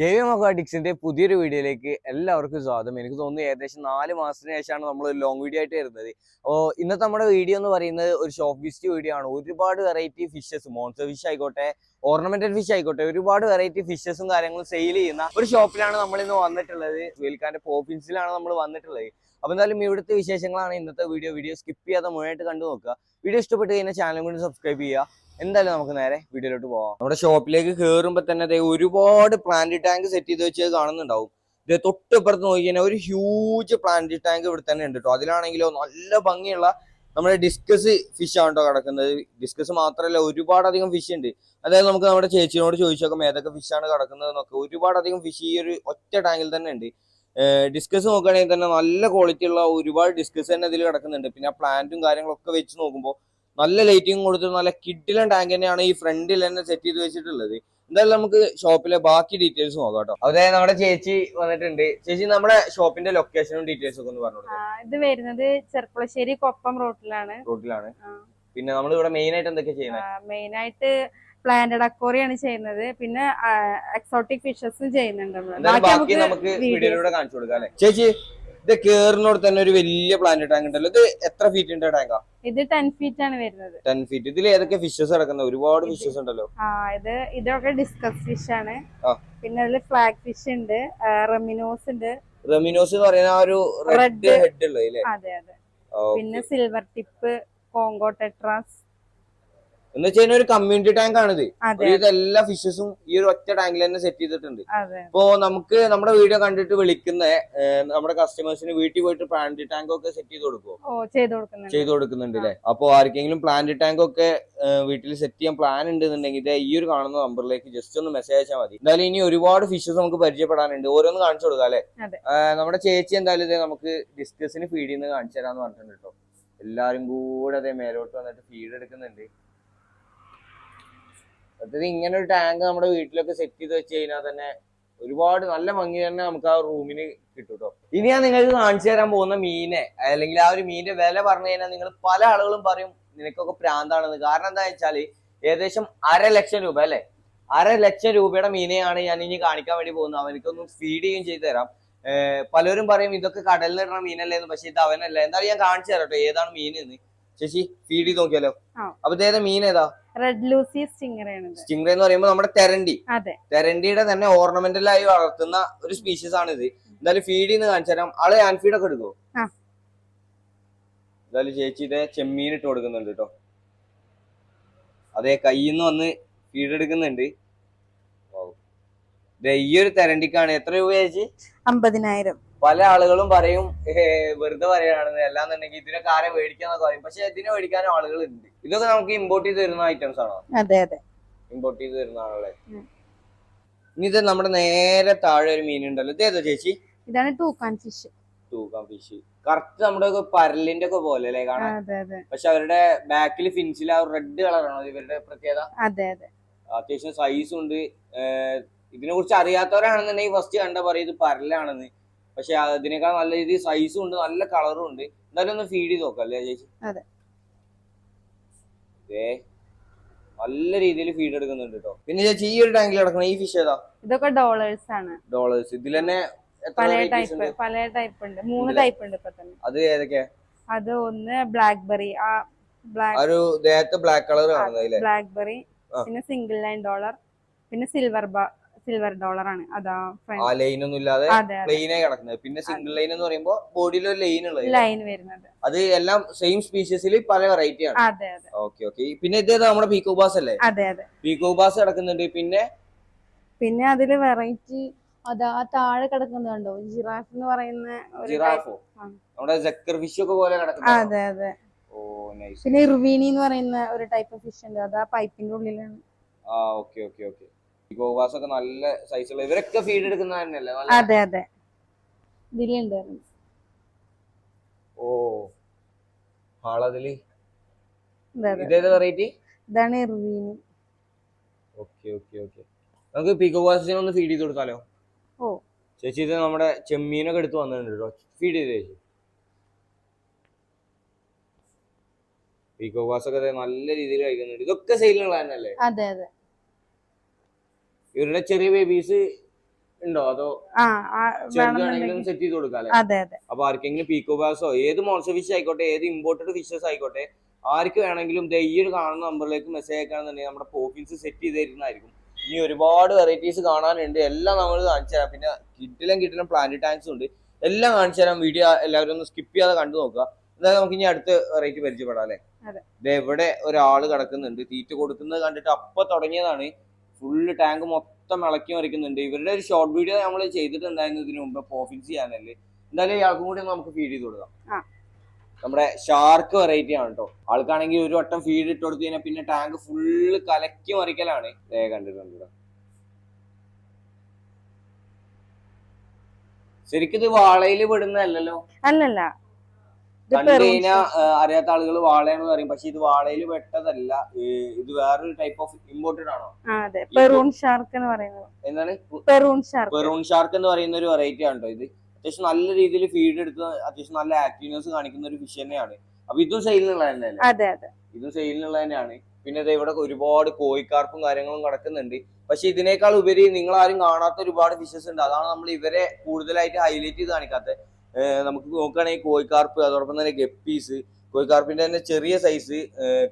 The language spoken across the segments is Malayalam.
കെ വി മൊക്കാട്ടിക്സിന്റെ പുതിയൊരു വീഡിയോയിലേക്ക് എല്ലാവർക്കും സ്വാഗതം. എനിക്ക് തോന്നുന്നു ഏകദേശം നാല് മാസത്തിന് ശേഷമാണ് നമ്മൾ ലോങ് വീഡിയോ ആയിട്ട് വരുന്നത്. അപ്പോൾ ഇന്നത്തെ നമ്മുടെ വീഡിയോ എന്ന് പറയുന്നത് ഒരു ഷോപ്പ് വിസിറ്റ് വീഡിയോ ആണ്. ഒരുപാട് വെറൈറ്റി ഫിഷസ് മോൺസർ ഫിഷ് ആയിക്കോട്ടെ ഓർണമെന്റഡ് ഫിഷ് ആയിക്കോട്ടെ ഒരുപാട് വെറൈറ്റി ഫിഷസും കാര്യങ്ങളും സെയിൽ ചെയ്യുന്ന ഒരു ഷോപ്പിലാണ് നമ്മൾ ഇന്ന് വന്നിട്ടുള്ളത്. വിൽക്കാന്റെ പോപ്പിൻസിലാണ് നമ്മൾ വന്നിട്ടുള്ളത്. അപ്പോൾ എന്തായാലും ഇവിടുത്തെ വിശേഷങ്ങളാണ് ഇന്നത്തെ വീഡിയോ വീഡിയോ സ്കിപ്പ് ചെയ്യാതെ മുഴുവനായിട്ട് കണ്ടു നോക്കുക. വീഡിയോ ഇഷ്ടപ്പെട്ട് കഴിഞ്ഞാൽ ചാനലും കൂടി സബ്സ്ക്രൈബ് ചെയ്യുക. എന്തായാലും നമുക്ക് നേരെ വീഡിയോയിലോട്ട് പോവാം. നമ്മുടെ ഷോപ്പിലേക്ക് കയറുമ്പോൾ തന്നെ ഒരുപാട് പ്ലാന്റ് ടാങ്ക് സെറ്റ് ചെയ്ത് വെച്ചത് കാണുന്നുണ്ടാവും. ഇത് തൊട്ടിപ്പുറത്ത് നോക്കി കഴിഞ്ഞാൽ ഒരു ഹ്യൂജ് പ്ലാന്റ് ടാങ്ക് ഇവിടെ തന്നെ ഉണ്ട് കേട്ടോ അതിലാണെങ്കിലോ നല്ല ഭംഗിയുള്ള നമ്മുടെ ഡിസ്കസ് ഫിഷ് ആണ് കേട്ടോ കിടക്കുന്നത്. ഡിസ്കസ് മാത്രമല്ല ഒരുപാടധികം ഫിഷ് ഉണ്ട്. അതായത് നമുക്ക് നമ്മുടെ ചേച്ചിയോട് ചോദിച്ചു നോക്കാം ഏതൊക്കെ ഫിഷാണ് കിടക്കുന്നത് എന്നൊക്കെ. ഒരുപാടധികം ഫിഷ് ഈ ഒരു ഒറ്റ ടാങ്കിൽ തന്നെ ഉണ്ട്. ഡിസ്കസ് നോക്കുകയാണെങ്കിൽ തന്നെ നല്ല ക്വാളിറ്റി ഉള്ള ഒരുപാട് ഡിസ്കസ് തന്നെ ഇതിൽ കിടക്കുന്നുണ്ട്. പിന്നെ ആ പ്ലാന്റും കാര്യങ്ങളൊക്കെ വെച്ച് നോക്കുമ്പോൾ നല്ല ലൈറ്റിംഗ് കൊടുത്ത് നല്ല കിഡിലൻ ടാങ്ക് തന്നെയാണ് ഈ ഫ്രണ്ടിൽ തന്നെ സെറ്റ് ചെയ്ത് വെച്ചിട്ടുള്ളത്. എന്തായാലും നമുക്ക് ഷോപ്പിലെ ബാക്കി ഡീറ്റെയിൽസ് നോക്കാം കേട്ടോ. അതെ നമ്മുടെ ചേച്ചി വന്നിട്ടുണ്ട്. ചേച്ചി നമ്മുടെ ഷോപ്പിന്റെ ലൊക്കേഷനും ഡീറ്റെയിൽസ് ഒക്കെ ഒന്ന് പറഞ്ഞു ഇത് വരുന്നത് ചെർപ്പളശ്ശേരി കൊപ്പം റോട്ടിലാണ്. റോഡിലാണ് പിന്നെ നമ്മൾ ഇവിടെ മെയിൻ ആയിട്ട് എന്തൊക്കെ ചെയ്യുന്നത് മെയിൻ ആയിട്ട് പ്ലാന്റഡ് അക്കോറിയാണ് ചെയ്യുന്നത്. പിന്നെ എക്സോട്ടിക് ഫിഷസും ചെയ്യുന്നുണ്ട് ബാക്കി ബാക്കി നമുക്ക് നമുക്ക് വീഡിയോയിലൂടെ കാണിച്ചു കൊടുക്കാം അല്ലേ? ചേച്ചി ഇത് കേറിനോട് തന്നെ ഒരു വലിയ പ്ലാന്റ് ടാങ്ക് ഉണ്ടല്ലോ. ഇത് എത്ര ഫീറ്റ് ഉണ്ട് ടാങ്കാ ഇത് ടെൻ ഫീറ്റ് ആണ് വരുന്നത്. ടെൻ ഫീറ്റ് ഇതിൽ ഏതൊക്കെ ഫിഷസ് കിടക്കുന്നത് ഒരുപാട് ഫിഷസ് ഉണ്ടല്ലോ. ആ ഇത് ഇതൊക്കെ ഡിസ്കസ് ഫിഷ് ആണ്. പിന്നെ അതിൽ ഫ്ലാഗ് ഫിഷ് ഉണ്ട് റെമിനോസ് ഉണ്ട്. റെമിനോസ് എന്ന് പറയുന്ന ആ ഒരു റെഡ് ഹെഡ് ഉള്ളത് അതെ അതെ. പിന്നെ സിൽവർ ടിപ്പ് കോങ്കോ ടെട്രാസ് എന്ന് വെച്ച് കഴിഞ്ഞാൽ ഒരു കമ്മ്യൂണിറ്റി ടാങ്ക് ആണിത്. ഇത് എല്ലാ ഫിഷസും ഈ ഒരു ഒറ്റ ടാങ്കിൽ തന്നെ സെറ്റ് ചെയ്തിട്ടുണ്ട്. അപ്പോ നമുക്ക് നമ്മുടെ വീഡിയോ കണ്ടിട്ട് വിളിക്കുന്ന നമ്മുടെ കസ്റ്റമേഴ്സിന് വീട്ടിൽ പോയിട്ട് പ്ലാന്റ് ടാങ്ക് ഒക്കെ സെറ്റ് ചെയ്ത് കൊടുക്കുമോ ചെയ്ത് കൊടുക്കുന്നുണ്ട്. അല്ലെ അപ്പോ ആർക്കെങ്കിലും പ്ലാന്റ് ടാങ്ക് ഒക്കെ വീട്ടിൽ സെറ്റ് ചെയ്യാൻ പ്ലാൻ ഉണ്ടെന്നുണ്ടെങ്കിൽ ഈ ഒരു കാണുന്ന നമ്പറിലേക്ക് ജസ്റ്റ് ഒന്ന് മെസ്സേജ് അയച്ചാൽ മതി. എന്തായാലും ഇനി ഒരുപാട് ഫിഷസ് നമുക്ക് പരിചയപ്പെടാനുണ്ട്. ഓരോന്ന് കാണിച്ചു കൊടുക്കാം അല്ലെ. നമ്മുടെ ചേച്ചി എന്തായാലും ഇതേ നമുക്ക് ഡിസ്കസിന് ഫീഡ് ചെയ്യുന്നത് കാണിച്ചു തരാന്ന് പറഞ്ഞിട്ടുണ്ട് കേട്ടോ എല്ലാരും കൂടെ അതേ മേലോട്ട് വന്നിട്ട് ഫീഡ് എടുക്കുന്നുണ്ട്. സത്യത്തിൽ ഇങ്ങനെ ഒരു ടാങ്ക് നമ്മുടെ വീട്ടിലൊക്കെ സെറ്റ് ചെയ്ത് വെച്ച് കഴിഞ്ഞാൽ തന്നെ ഒരുപാട് നല്ല ഭംഗി തന്നെ നമുക്ക് ആ റൂമിന് കിട്ടും കേട്ടോ ഇനി ഞാൻ നിങ്ങൾക്ക് കാണിച്ചു തരാൻ പോകുന്ന മീനെ അല്ലെങ്കിൽ ആ ഒരു മീനിന്റെ വില പറഞ്ഞു കഴിഞ്ഞാൽ നിങ്ങൾ പല ആളുകളും പറയും നിനക്കൊക്കെ പ്രാന്താണെന്ന്. കാരണം എന്താ വെച്ചാൽ ഏകദേശം അര ലക്ഷം രൂപ അല്ലെ? അര ലക്ഷം രൂപയുടെ മീനെയാണ് ഞാൻ ഇനി കാണിക്കാൻ വേണ്ടി പോകുന്നത്. അവനക്കൊന്നും ഫീഡ് ചെയ്യുകയും ചെയ്തു തരാം. പലരും പറയും ഇതൊക്കെ കടലിൽ ഇടുന്ന മീനല്ലേ എന്ന് പക്ഷെ ഇത് അവനല്ല. എന്തായാലും ഞാൻ കാണിച്ചു തരാം കേട്ടോ ഏതാണ് മീൻ എന്ന് ചേച്ചി ഫീഡ് ചെയ്ത് നോക്കിയാലോ. അപ്പൊ ഇതേതാ മീൻ ഏതാ? റെഡ് ലൂസി ഇത് എന്ന് പറയുമ്പോൾ നമ്മുടെ തെരണ്ടി. അതെ. തെരണ്ടിയുടെ തന്നെ ഓർണമെന്റൽ ആയി വളർത്തുന്ന ഒരു സ്പീഷീസ് ആണ് ഇത് എന്തായാലും ഫീഡ് ചെയ്യുന്ന കാണിച്ചു തരാം ആൾ ഹാൻഡ് ഫീഡ് ഒക്കെ എടുക്കുമോ. എന്തായാലും ചേച്ചി ഇതേ ചെമ്മീൻ ഇട്ട് കൊടുക്കുന്നുണ്ട് കേട്ടോ. അതെ കയ്യിൽ നിന്ന് വന്ന് ഫീഡ് എടുക്കുന്നുണ്ട്. ഈ ഒരു തെരണ്ടിക്കാണ്. എത്ര രൂപ ചേച്ചി? അമ്പതിനായിരം. പല ആളുകളും പറയും വെറുതെ പറയുകയാണെന്ന് അല്ലാന്നുണ്ടെങ്കിൽ ഇതിനെ ആരെ മേടിക്കാന്നൊക്കെ പറയും. പക്ഷെ ഇതിനെ മേടിക്കാനും ആളുകൾ ഉണ്ട് ഇതൊക്കെ നമുക്ക് ഇമ്പോർട്ട് ചെയ്ത് തരുന്ന ഐറ്റംസ് ആണോ? അതെ അതെ. ഇമ്പോർട്ട് ചെയ്ത് തരുന്നതാണല്ലേ? ആളുകളെ ഇനി ഇത് നമ്മുടെ നേരെ താഴെ ഒരു മീൻ ഉണ്ടല്ലോ. ഇത് ഏതാ ചേച്ചി? ഇതാണ് തൂക്കാൻ ഫിഷ് തൂക്കാൻ ഫിഷ് കറക്റ്റ് നമ്മുടെ പരലിന്റെ ഒക്കെ പോലെ അല്ലേ കാണാൻ? പക്ഷെ അവരുടെ ബാക്കിൽ ഫിൻസിൽ ആ റെഡ് കളറാണോ ഇവരുടെ പ്രത്യേകത? അതെ അതെ. അത്യാവശ്യം സൈസ് ഉണ്ട്. ഇതിനെ കുറിച്ച് അറിയാത്തവരാണെന്നുണ്ടെങ്കിൽ ഫസ്റ്റ് കണ്ട പറയും ഇത് പരലാണെന്ന്. പക്ഷെ അതിനേക്കാൾ നല്ല രീതിയിൽ സൈസും ഉണ്ട് നല്ല കളറും ഉണ്ട്. എന്തായാലും ഒന്ന് ഫീഡ് ചെയ്ത് നോക്കാം അല്ലേ ചേച്ചി? അതെ. നല്ല രീതിയിൽ ഫീഡ് എടുക്കുന്നുണ്ട് കേട്ടോ പിന്നെ ചേച്ചി ഈ ഒരു ടാങ്കിൽ കിടക്കണ ഈ ഫിഷ് ഏതാ? ഇതൊക്കെ ഡോളേഴ്സ് ആണ്. ഡോളേഴ്സ് ഇതിൽ തന്നെ പല ടൈപ്പ് പല ടൈപ്പ് ഉണ്ട്. മൂന്ന് ടൈപ്പ് ഉണ്ട് ഇപ്പൊ തന്നെ. അത് ഏതൊക്കെയാ അത് ഒന്ന് ബ്ലാക്ക്ബെറി ആ ഒരു ദേഹത്ത് ബ്ലാക്ക് കളർ കാണുന്നത് അല്ലേ? ബ്ലാക്ക്ബെറി പിന്നെ സിംഗിൾ ലൈൻ ഡോളർ പിന്നെ സിൽവർ സിൽവർ ഡോളർ ആണ്. അതാ ആ ലൈൻ ഒന്നും ഇല്ലാതെ പ്ലെയിൻ ആയി പ്ലെയിനായി കിടക്കുന്നത്. പിന്നെ സിംഗിൾ ലൈൻ എന്ന് പറയുമ്പോൾ ബോഡിയിൽ ഒരു ലൈൻ ഉള്ളത്. ലൈൻ വരുന്നത്. അത് എല്ലാം സെയിം സ്പീഷ്യസിൽ പല വെറൈറ്റി ആണ്. അതെ അതെ. ഓക്കെ ഓക്കെ പിന്നെ ഇതേതാ നമ്മുടെ പീക്കോബാസ് അല്ലേ? അതെ അതെ. പീക്കോബാസ് കിടക്കുന്നുണ്ട്. പിന്നെ? പിന്നെ അതിൽ വെറൈറ്റി അതാ താഴെ കിടക്കുന്നുണ്ടോ ജിറാഫ് എന്ന് പറയുന്ന ജിറാഫോ നമ്മുടെ ജക്കർ ഫിഷ് ഒക്കെ പോലെ കിടക്കുന്ന അതെ അതെ. പിന്നെ ഇർവീനി എന്ന് പറയുന്ന ഒരു ടൈപ്പ് ഫിഷ് ഉണ്ട്. അത് ആ പൈപ്പിന്റെ ഉള്ളിലാണ്. ആ ഓക്കെ ഓക്കെ ഓക്കെ പീക്കോബാസ് ഒക്കെ നല്ല സൈസുള്ള ഇവരൊക്കെ ഫീഡ് എടുക്കുന്ന തന്നെയല്ലേ? അതെ അതെ. ഓ. അതെ ഇതേത് വെറൈറ്റി ഇതാണ് ഇർവീനി. ഓക്കെ ഓക്കെ ഓക്കെ നമുക്ക് പീക്കോബാസിനെ ഒന്ന് ഫീഡ് ചെയ്ത് കൊടുത്താലോ? ഓ. ചേച്ചി ഇത് നമ്മുടെ ചെമ്മീനൊക്കെ എടുത്ത് വന്നിട്ടുണ്ട് കേട്ടോ ഫീഡ് ചെയ്ത് ചേച്ചി. പീക്കോബാസ് ഒക്കെ നല്ല രീതിയിൽ കഴിക്കുന്നുണ്ട്. ഇതൊക്കെ സെയിലുള്ള തന്നെയല്ലേ? അതെ അതെ. ഇവരുടെ ചെറിയ ബേബീസ് ഉണ്ടോ? അതോ സെറ്റ് ചെയ്ത് കൊടുക്കാം അതെ അതെ. അപ്പൊ ആർക്കെങ്കിലും പീക്കോ ബാസോ ഏത് മോൾസ ഫിഷ് ആയിക്കോട്ടെ ഏത് ഇമ്പോർട്ടഡ് ഫിഷസ് ആയിക്കോട്ടെ ആർക്ക് വേണമെങ്കിലും ഈ ഒരു കാണുന്ന നമ്പറിലേക്ക് മെസ്സേജ് അയക്കുകയാണെന്നുണ്ടെങ്കിൽ നമ്മുടെ പോക്കിൻസ് സെറ്റ് ചെയ്ത് തരുന്നതായിരിക്കും. ഇനി ഒരുപാട് വെറൈറ്റീസ് കാണാനുണ്ട്. എല്ലാം നമ്മൾ കാണിച്ചു തരാം. പിന്നെ കിട്ടിലും കിട്ടിലും പ്ലാന്റ് ടാങ്ക്സും ഉണ്ട്. എല്ലാം കാണിച്ചു തരാം. വീഡിയോ എല്ലാവരും ഒന്ന് സ്കിപ്പ് ചെയ്യാതെ കണ്ടു നോക്കുക. എന്തായാലും നമുക്ക് ഇനി അടുത്ത വെറൈറ്റി പരിചയപ്പെടാം അല്ലേ? ഇവിടെ ഒരാൾ കിടക്കുന്നുണ്ട്. തീറ്റ കൊടുക്കുന്നത് കണ്ടിട്ട് അപ്പൊ തുടങ്ങിയതാണ്. ഫുള്ള് ടാങ്ക് മൊത്തം ഇളക്കി മറിക്കുന്നുണ്ട്. ഇവരുടെ ഒരു ഷോർട്ട് വീഡിയോ നമ്മൾ ചെയ്തിട്ടുണ്ടായിരുന്നു ഇതിനു മുമ്പ് പോഫിക്സ് ചെയ്യാനല്ലേ? എന്തായാലും ഇയാൾക്കും കൂടി നമുക്ക് ഫീഡ് ചെയ്ത് കൊടുക്കാം. നമ്മുടെ ഷാർക്ക് വെറൈറ്റി ആണ് കേട്ടോ ആൾക്കാണെങ്കിൽ ഒരു വട്ടം ഫീഡ് ഇട്ട് കൊടുത്തു കഴിഞ്ഞാൽ പിന്നെ ടാങ്ക് ഫുള്ള് കലക്കി മറിക്കലാണ്. കണ്ടിട്ടുണ്ട് ശരിക്കും ഇത് വാളയിൽ പെടുന്നതല്ലല്ലോ അല്ലല്ല. കണ്ടു കഴിഞ്ഞാൽ അറിയാത്ത ആളുകൾ വാളയാണെന്ന് പറയും. പക്ഷെ ഇത് വാളയിൽ പെട്ടതല്ല ഇത് വേറൊരു ടൈപ്പ് ഓഫ് ഇമ്പോർട്ടഡ് ആണോ? അതെ. പെറൂൺ ഷാർക്ക് എന്ന് പറയുന്നത്. എന്താണ്? പെറൂൺ ഷാർക്ക് പെറൂൺ ഷാർക്ക് എന്ന് പറയുന്ന ഒരു വെറൈറ്റി ആണ് ഇത്. അത്യാവശ്യം നല്ല രീതിയിൽ ഫീഡ് എടുത്ത് അത്യാവശ്യം നല്ല ആക്റ്റീവ്നെസ് കാണിക്കുന്ന ഒരു ഫിഷ് തന്നെയാണ്. അപ്പൊ ഇതും സെയിലിനുള്ള തന്നെയാണ് അതെ അതെ. ഇതും സെയിലിനുള്ള തന്നെയാണ്. പിന്നെ ദേ ഇവിടെ ഒരുപാട് കോഴിക്കാർപ്പും കാര്യങ്ങളും കിടക്കുന്നുണ്ട്. പക്ഷെ ഇതിനേക്കാൾ ഉപരി നിങ്ങൾ ആരും കാണാത്ത ഒരുപാട് ഫിഷസ് ഉണ്ട്. അതാണ് നമ്മൾ ഇവരെ കൂടുതലായിട്ട് ഹൈലൈറ്റ് ചെയ്ത് കാണിക്കാത്തത്. നമുക്ക് നോക്കുകയാണെങ്കിൽ കോഴിക്കാർപ്പ് അതോടൊപ്പം തന്നെ ഗപ്പീസ് കോഴിക്കാർപ്പിന്റെ തന്നെ ചെറിയ സൈസ്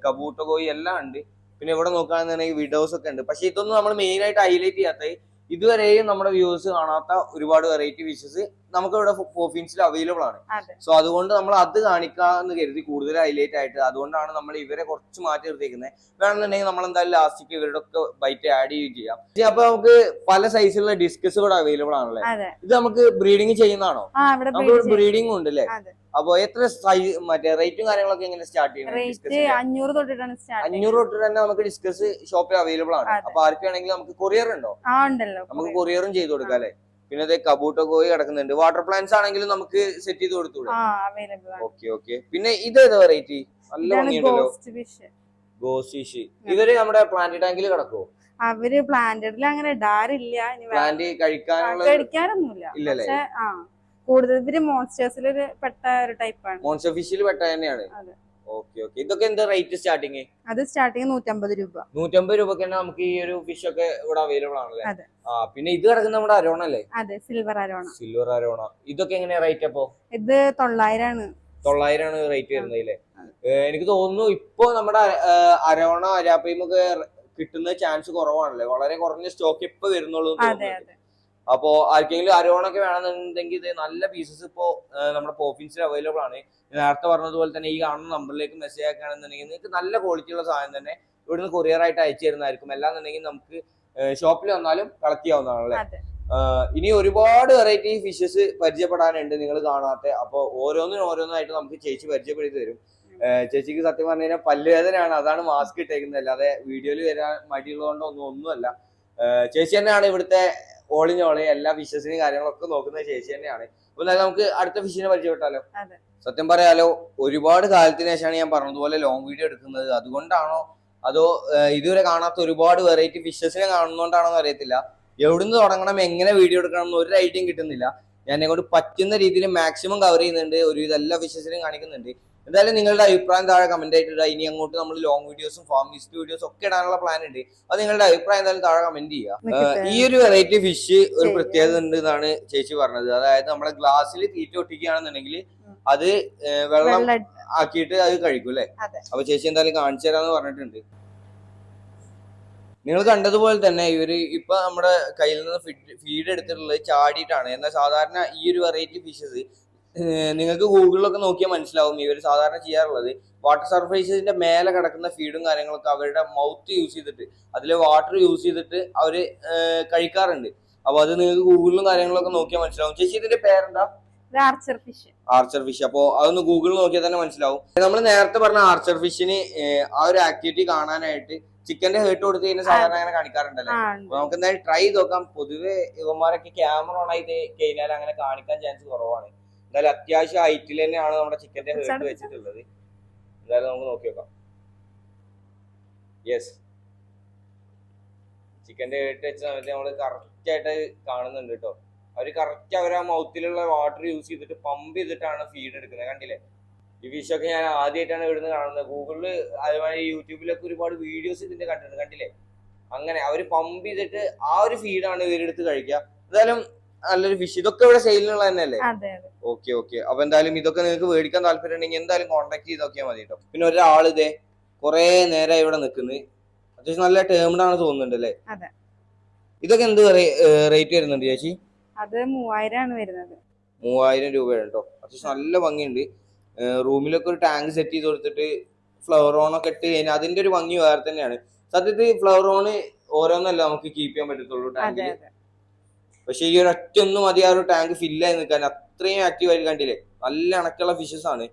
കബൂട്ട കോഴി എല്ലാം ഉണ്ട്. പിന്നെ ഇവിടെ നോക്കുകയാണെന്നുണ്ടെങ്കിൽ വിഡോസ് ഒക്കെ ഉണ്ട്. പക്ഷെ ഇതൊന്നും നമ്മൾ മെയിൻ ആയിട്ട് ഹൈലൈറ്റ് ചെയ്യാത്തത് ഇതുവരെയും നമ്മുടെ വ്യൂസ് കാണാത്ത ഒരുപാട് വെറൈറ്റി ഫിഷസ് നമുക്ക് ഇവിടെ പോഫിൻസിൽ അവൈലബിൾ ആണ്. സോ അതുകൊണ്ട് നമ്മൾ അത് കാണിക്കാന്ന് കരുതി കൂടുതൽ ഹൈലൈറ്റ് ആയിട്ട് അതുകൊണ്ടാണ് നമ്മൾ ഇവരെ കുറച്ച് മാറ്റി നിർത്തിയിരിക്കുന്നത് വേണമെന്നുണ്ടെങ്കിൽ നമ്മൾ എന്തായാലും ലാസ്റ്റിക്ക് ഇവരുടെ ഒക്കെ ബൈറ്റ് ആഡ് ചെയ്യുകയും ചെയ്യാം. അപ്പൊ നമുക്ക് പല സൈസിലുള്ള ഡിസ്കസ് ഇവിടെ അവൈലബിൾ ആണല്ലേ? ഇത് നമുക്ക് ബ്രീഡിങ് ചെയ്യുന്നതാണോ? ബ്രീഡിംഗ് ഉണ്ട് അല്ലേ അപ്പൊ എത്ര മറ്റേ റേറ്റും കാര്യങ്ങളൊക്കെ എങ്ങനെ സ്റ്റാർട്ട് ചെയ്യുന്നത് അഞ്ഞൂറ് തൊട്ടിട്ടാണ് സ്റ്റാർട്ട് അഞ്ഞൂറ് തൊട്ട് തന്നെ നമുക്ക് ഡിസ്കസ് ഷോപ്പിൽ അവൈലബിൾ ആണ്. അപ്പൊ ആർക്ക് വേണമെങ്കിലും നമുക്ക് കൊറിയർ ഉണ്ടോ? ഉണ്ടല്ലോ. നമുക്ക് കൊറിയറും ചെയ്ത് കൊടുക്കാം അല്ലേ? പിന്നെ അതേ കബൂട്ട കോഴി കിടക്കുന്നുണ്ട്. വാട്ടർ പ്ലാന്റ്സ് ആണെങ്കിലും നമുക്ക് സെറ്റ് ചെയ്ത് കൊടുത്തൂടെ ഓക്കെ ഓക്കെ പിന്നെ ഇത് ഏതാ വെറൈറ്റി നല്ല ഭംഗിയുണ്ടല്ലോ. ഫിഷ് ഇവർ നമ്മുടെ പ്ലാന്റ് ടാങ്കിൽ കിടക്കുവോ? അവർ പ്ലാന്റഡിൽ അങ്ങനെ ഇടാറില്ല. പ്ലാന്റ് കഴിക്കാനുള്ള കഴിക്കാനൊന്നുമില്ല. ഇല്ലല്ലേ? കൂടുതൽ. ഇവർ മോൺസ്റ്റേഴ്സിൽ ഒരു പെട്ട ഒരു ടൈപ്പാണ്. മോൺസ്റ്റർ ഫിഷിൽ പെട്ട തന്നെയാണ്. അതെ. Okay okay. ഇതൊക്കെ എന്താ റേറ്റ് സ്റ്റാർട്ടിങ് അത് സ്റ്റാർട്ടിങ് നൂറ്റമ്പത് രൂപ. നൂറ്റമ്പത് രൂപക്ക് തന്നെ നമുക്ക് ഈ ഒരു ഫിഷ് ഒക്കെ ഇവിടെ അവൈലബിൾ ആണല്ലേ? അതെ. ആ പിന്നെ ഇത് കിടക്കുന്ന നമ്മുടെ അരോണ അല്ലേ? അതെ സിൽവർ അരോണ. Silver arowana. ഇതൊക്കെ എങ്ങനെയാ റേറ്റ് അപ്പോ? ഇത് തൊള്ളായിരാണ്. തൊള്ളായിരമാണ് റേറ്റ് വരുന്നത് അല്ലേ. എനിക്ക് തോന്നുന്നു ഇപ്പൊ നമ്മുടെ അരോണ അരാപ്പയും കിട്ടുന്ന ചാൻസ് കുറവാണല്ലേ? വളരെ കുറഞ്ഞ സ്റ്റോക്ക് ഇപ്പൊ വരുന്നുള്ളൂ തോന്നുന്നുണ്ട്. അപ്പോ ആർക്കെങ്കിലും അരോണൊക്കെ വേണമെന്നുണ്ടെങ്കിൽ ഇത് നല്ല പീസസ് ഇപ്പോ നമ്മുടെ പോഫിൻസിൽ അവൈലബിൾ ആണ്. നേരത്തെ പറഞ്ഞതുപോലെ തന്നെ ഈ കാണുന്ന നമ്പറിലേക്ക് മെസ്സേജ് ആക്കുകയാണെന്നുണ്ടെങ്കിൽ നിങ്ങൾക്ക് നല്ല ക്വാളിറ്റി ഉള്ള സാധനം തന്നെ ഇവിടുന്ന് കൊറിയർ ആയിട്ട് അയച്ചു തരുന്നതായിരിക്കും അല്ലാന്നുണ്ടെങ്കിൽ നമുക്ക് ഷോപ്പിൽ വന്നാലും കളക്ട് ചെയ്യാവുന്നതാണ് അല്ലേ? ഇനി ഒരുപാട് വെറൈറ്റി ഫിഷസ് പരിചയപ്പെടാനുണ്ട് നിങ്ങൾ കാണാത്ത. അപ്പോൾ ഓരോന്നിനും ഓരോന്നായിട്ട് നമുക്ക് ചേച്ചി പരിചയപ്പെടുത്തി തരും. ചേച്ചിക്ക് സത്യം പറഞ്ഞു കഴിഞ്ഞാൽ പല്ലുവേദനയാണ്. അതാണ് മാസ്ക് ഇട്ടേക്കുന്നത്. അല്ലാതെ വീഡിയോയിൽ വരാൻ മടിയുള്ളതുകൊണ്ടോ ഒന്നും ഒന്നുമല്ല ചേച്ചി തന്നെയാണ് ഇവിടുത്തെ ഓളിഞ്ഞോളെ എല്ലാ ഫിഷസിനും കാര്യങ്ങളൊക്കെ നോക്കുന്ന ചേച്ചി തന്നെയാണ്. അപ്പൊ എന്നാലും നമുക്ക് അടുത്ത ഫിഷിനെ പരിചയപ്പെട്ടാലോ. സത്യം പറയാലോ ഒരുപാട് കാലത്തിന് ശേഷമാണ് ഞാൻ പറഞ്ഞതുപോലെ ലോങ് വീഡിയോ എടുക്കുന്നത്. അതുകൊണ്ടാണോ അതോ ഇതുവരെ കാണാത്ത ഒരുപാട് വെറൈറ്റി ഫിഷസിനെ കാണുന്നോണ്ടാണോ എന്ന് അറിയത്തില്ല. എവിടുന്ന് തുടങ്ങണം എങ്ങനെ വീഡിയോ എടുക്കണം എന്ന് ഒരു ഐഡിയയും കിട്ടുന്നില്ല. ഞാൻ കൊണ്ട് പറ്റുന്ന രീതിയിൽ മാക്സിമം കവർ ചെയ്യുന്നുണ്ട്. ഒരു ഇതെല്ലാ ഫിഷസിനും കാണിക്കുന്നുണ്ട്. എന്തായാലും നിങ്ങളുടെ അഭിപ്രായം താഴെ കമന്റ് ആയിട്ട് ഇടുക. ഇനി അങ്ങോട്ട് നമ്മൾ ലോങ് വീഡിയോസും ഫോം വിസിറ്റ് വീഡിയോസും ഒക്കെ ഇടാനുള്ള പ്ലാൻ ഉണ്ട്. അത് നിങ്ങളുടെ അഭിപ്രായം എന്തായാലും താഴെ കമന്റ് ചെയ്യുക. ഈ ഒരു വെറൈറ്റി ഫിഷ് ഒരു. പ്രത്യേകത ഉണ്ട് എന്നാണ് ചേച്ചി പറഞ്ഞത്. അതായത് നമ്മുടെ ഗ്ലാസ്സിൽ തീറ്റ ഒട്ടിക്കുകയാണെന്നുണ്ടെങ്കിൽ അത് വെള്ളം ആക്കിയിട്ട് അത് കഴിക്കും അല്ലേ. അപ്പൊ ചേച്ചി എന്തായാലും കാണിച്ചു തരാന്ന് പറഞ്ഞിട്ടുണ്ട്. നിങ്ങൾ കണ്ടതുപോലെ തന്നെ ഇവർ ഇപ്പൊ നമ്മുടെ കയ്യിൽ നിന്ന് ഫീഡ് എടുത്തിട്ടുള്ളത് ചാടിയിട്ടാണ്. എന്നാൽ സാധാരണ ഈ ഒരു വെറൈറ്റി ഫിഷസ് നിങ്ങൾക്ക് ഗൂഗിളിലൊക്കെ നോക്കിയാൽ മനസ്സിലാവും ഇവർ സാധാരണ ചെയ്യാറുള്ളത്. വാട്ടർ സർഫേസിന്റെ മേലെ കിടക്കുന്ന ഫീഡും കാര്യങ്ങളൊക്കെ അവരുടെ മൗത്ത് യൂസ് ചെയ്തിട്ട് അതിലെ വാട്ടർ യൂസ് ചെയ്തിട്ട് അവർ കഴിക്കാറുണ്ട്. അപ്പൊ അത് നിങ്ങൾക്ക് ഗൂഗിളിലും കാര്യങ്ങളൊക്കെ നോക്കിയാൽ മനസ്സിലാവും. ചേച്ചി ഇതിന്റെ പേരെന്താ? Archer fish. Archer fish. അപ്പോ അതൊന്ന് ഗൂഗിളിൽ നോക്കിയാൽ തന്നെ മനസ്സിലാവും. നമ്മൾ നേരത്തെ പറഞ്ഞ ആർച്ചർ ഫിഷിന് ആ ഒരു ആക്ടിവിറ്റി കാണാനായിട്ട് ചിക്കന്റെ ഹേർട്ട് കൊടുത്ത് കഴിഞ്ഞാൽ സാധാരണ അങ്ങനെ കാണിക്കാറുണ്ടല്ലോ? നമുക്ക് എന്തായാലും ട്രൈ ചെയ്ത് നോക്കാം. പൊതുവെ ഇവന്മാരൊക്കെ ക്യാമറ ഓൺ ആയി കഴിഞ്ഞാൽ അങ്ങനെ കാണിക്കാൻ ചാൻസ് കുറവാണ്. എന്തായാലും അത്യാവശ്യം ഹൈറ്റിൽ തന്നെയാണ് നമ്മുടെ ചിക്കന്റെ ഹേർട്ട് വെച്ചിട്ടുള്ളത്. എന്തായാലും നമുക്ക് നോക്കി നോക്കാം. യെസ് ചിക്കന്റെ ഹേർട്ട് വെച്ച സമയത്ത് നമ്മൾ കറക്റ്റ് ആയിട്ട് കാണുന്നുണ്ട് കേട്ടോ അവർ കറക്റ്റ് അവർ ആ മൗത്തിലുള്ള വാട്ടർ യൂസ് ചെയ്തിട്ട് പമ്പ് ചെയ്തിട്ടാണ് ഫീഡ് എടുക്കുന്നത്. കണ്ടില്ലേ? ഈ ഫിഷ് ഞാൻ ആദ്യമായിട്ടാണ് ഇവിടുന്ന് കാണുന്നത്. ഗൂഗിളിൽ അതുമാതിരി യൂട്യൂബിലൊക്കെ ഒരുപാട് വീഡിയോസ് ഇതിന്റെ കണ്ടിട്ടുണ്ട്. കണ്ടില്ലേ? അങ്ങനെ അവർ പമ്പ് ചെയ്തിട്ട് ആ ഒരു ഫീഡാണ് ഇവരെടുത്ത് കഴിക്കുക. എന്തായാലും നല്ലൊരു ഫിഷ് ഇതൊക്കെ ഇവിടെ സെയിലിനുള്ള തന്നെയല്ലേ? അതെ അതെ. ഓക്കെ ഓക്കെ അപ്പൊ എന്തായാലും ഇതൊക്കെ നിങ്ങൾക്ക് മേടിക്കാൻ താല്പര്യം ഉണ്ടെങ്കിൽ എന്തായാലും കോൺടാക്ട് ചെയ്ത് നോക്കിയാൽ മതി കേട്ടോ പിന്നെ ഒരാൾ ഇതേ കുറെ നേരമായി ഇവിടെ നിൽക്കുന്നത് അത്യാവശ്യം നല്ല ടേംഡ് ആണ് തോന്നുന്നുണ്ട് അല്ലേ? അതെ. ഇതൊക്കെ എന്ത് റേറ്റ് വരുന്നുണ്ട് ചേച്ചി? അത് മൂവായിരം ആണ് വരുന്നത്. മൂവായിരം രൂപയാണ് കേട്ടോ അത്യാവശ്യം നല്ല ഭംഗിയുണ്ട്. റൂമിലൊക്കെ ഒരു ടാങ്ക് സെറ്റ് ചെയ്ത് കൊടുത്തിട്ട് ഫ്ലവർ ഓൺ ഒക്കെ ഇട്ട് കഴിഞ്ഞാൽ അതിന്റെ ഒരു ഭംഗി വേറെ തന്നെയാണ്. സത്യത്തിൽ ഫ്ലവർ ഓൺ ഓരോന്നല്ല നമുക്ക് കീപ്പ് ചെയ്യാൻ പറ്റത്തുള്ളൂ ടാങ്കിൽ അതെ. പക്ഷെ ഈ ഒരു ഒറ്റ ഒന്നും മതി ആ ഒരു ടാങ്ക് ഫില്ലായി നിൽക്കാൻ അത്രയും ആക്റ്റീവ് ആയിട്ട് കണ്ടില്ലേ നല്ല അണക്കുള്ള ഫിഷസ് ആണ്.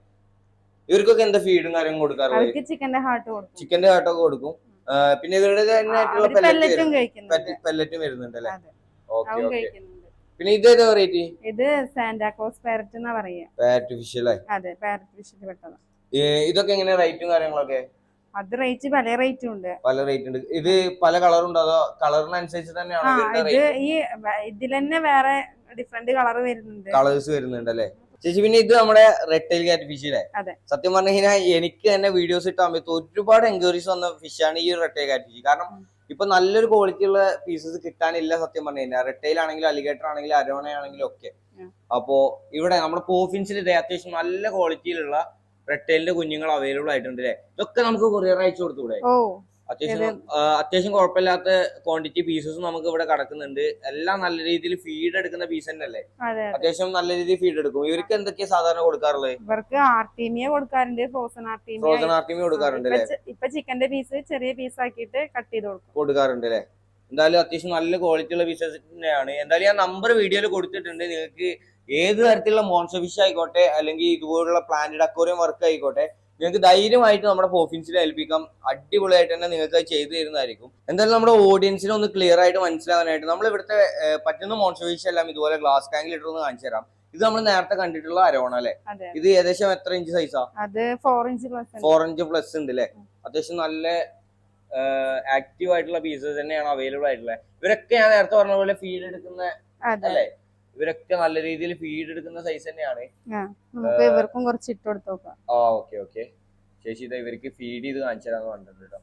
ഇവർക്കൊക്കെ എന്താ ഫീഡും കാര്യങ്ങളും കൊടുക്കാറുള്ളത്? ചിക്കന്റെ ഹാർട്ട് കൊടുക്കും. ചിക്കന്റെ ഹാർട്ടൊക്കെ കൊടുക്കും. പിന്നെ ഇവരുടെ തന്നെ ആയിട്ടുള്ള പെല്ലറ്റും പെല്ലറ്റും വരുന്നുണ്ട്. അല്ലെ? Okay okay. പിന്നെ ഇത് ഏതാ വെറൈറ്റി ഇത് സാന്റാക്ലോസ് പാരറ്റ് എന്നാ പറയാ പാരറ്റ് ഫിഷ് അല്ലേ? അതെ പാരറ്റ് ഫിഷിൽ പെട്ടതാ. ഇതൊക്കെ എങ്ങനെ റേറ്റും കാര്യങ്ങളൊക്കെ? അത് റേറ്റ് പല റേറ്റും ഉണ്ട്. പല റേറ്റ് ഉണ്ട്. ഇത് പല കളറുണ്ടോ അതോ കളറിനനുസരിച്ച് തന്നെയാണ് ഇത് ഈ ഇതിൽ തന്നെ വേറെ ഡിഫറെന്റ് കളർ വരുന്നുണ്ട്. കളേഴ്സ് വരുന്നുണ്ട് അല്ലേ ചേച്ചി പിന്നെ ഇത് നമ്മുടെ റെഡ് ടൈൽ കാറ്റ് ഫിഷ് അല്ലേ അതെ. സത്യം പറഞ്ഞു കഴിഞ്ഞാൽ എനിക്ക് തന്നെ വീഡിയോസ് ഇട്ടാൻ സമയത്ത് ഒരുപാട് എൻക്വയറീസ് വന്ന ഫിഷാണ് ഈ റെഡ് ടൈൽ കാറ്റ് ഫിഷ് കാരണം. ഇപ്പൊ നല്ലൊരു ക്വാളിറ്റി ഉള്ള പീസസ് കിട്ടാനില്ല സത്യം പറഞ്ഞു കഴിഞ്ഞാൽ റെഡ് ടൈൽ ആണെങ്കിലും അലിഗേറ്റർ ആണെങ്കിലും അരോണ ആണെങ്കിലും ഒക്കെ. അപ്പോ ഇവിടെ നമ്മുടെ പോഫിൻസിൽ ഇതേ അത്യാവശ്യം നല്ല ക്വാളിറ്റിയിലുള്ള റെഡ് ടൈലിന്റെ കുഞ്ഞുങ്ങൾ അവൈലബിൾ ആയിട്ടുണ്ട് അല്ലേ ഇതൊക്കെ നമുക്ക് കൊറിയർ അയച്ചു കൊടുത്തൂടെ അത്യാവശ്യം അത്യാവശ്യം കുഴപ്പമില്ലാത്ത ക്വാണ്ടിറ്റി പീസസും നമുക്ക് ഇവിടെ കിടക്കുന്നുണ്ട്. എല്ലാം നല്ല രീതിയിൽ ഫീഡ് എടുക്കുന്ന പീസ് തന്നെയല്ലേ അതെ അതെ. അത്യാവശ്യം നല്ല രീതിയിൽ ഫീഡ് എടുക്കും. ഇവർക്ക് എന്തൊക്കെയാ സാധാരണ കൊടുക്കാറുള്ളത് ഇവർക്ക് ആർട്ടിമിയ കൊടുക്കാറുണ്ട് ഫ്രോസൺ ആർട്ടിമിയ ഫ്രോസൺ ആർട്ടിമിയ കൊടുക്കാറുണ്ട് ഇപ്പൊ ചിക്കന്റെ പീസ് ചെറിയ പീസ് ആക്കിയിട്ട് കട്ട് ചെയ്ത് കൊടുക്കും. കൊടുക്കാറുണ്ട് അല്ലേ എന്തായാലും അത്യാവശ്യം നല്ല ക്വാളിറ്റി ഉള്ള പീസസ് തന്നെയാണ്. എന്തായാലും ഞാൻ നമ്പർ വീഡിയോയിൽ കൊടുത്തിട്ടുണ്ട്. നിങ്ങൾക്ക് ഏത് തരത്തിലുള്ള മോൺസ ഫിഷ് ആയിക്കോട്ടെ അല്ലെങ്കിൽ ഇതുപോലുള്ള പ്ലാന്റഡ് അക്വറിയം വർക്ക് ആയിക്കോട്ടെ നിങ്ങൾക്ക് ധൈര്യമായിട്ട് നമ്മുടെ ഫോഫിൻസിൽ ഏൽപ്പിക്കാം. അടിപൊളിയായിട്ട് തന്നെ നിങ്ങൾക്ക് അത് ചെയ്തു തരുന്നതായിരിക്കും. എന്തായാലും നമ്മുടെ ഓഡിയൻസിനെ ഒന്ന് ക്ലിയർ ആയിട്ട് മനസ്സിലാവാനായിട്ട് നമ്മൾ ഇവിടുത്തെ പറ്റുന്ന മോൺസർ ഫിഷ് എല്ലാം ഇതുപോലെ ഗ്ലാസ് ടാങ്കിൽ ഇട്ടൊന്ന് കാണിച്ചു തരാം. ഇത് നമ്മൾ നേരത്തെ കണ്ടിട്ടുള്ള അരോണ അല്ലേ? ഇത് ഏകദേശം എത്ര inch സൈസാ four inch plus four inch plus ഉണ്ട് അല്ലേ. അത്യാവശ്യം നല്ല ആക്റ്റീവ് ആയിട്ടുള്ള പീസസ് തന്നെയാണ് അവൈലബിൾ ആയിട്ടുള്ളത്. ഇവരൊക്കെ ഞാൻ നേരത്തെ പറഞ്ഞ പോലെ ഫീൽ എടുക്കുന്ന അല്ലേ? ഇവരൊക്കെ നല്ല രീതിയിൽ ഫീഡ് എടുക്കുന്ന സൈസ് തന്നെയാണ്. നമുക്ക് ഇവർക്കും കുറച്ച് ഇട്ട് കൊടുത്ത് നോക്കാം. ആ ഓക്കെ ഓക്കെ ചേച്ചി ഇതാ ഇവർക്ക് ഫീഡ് ചെയ്ത് കാണിച്ചു തരാന്ന് പറഞ്ഞിട്ടുണ്ട് കേട്ടോ.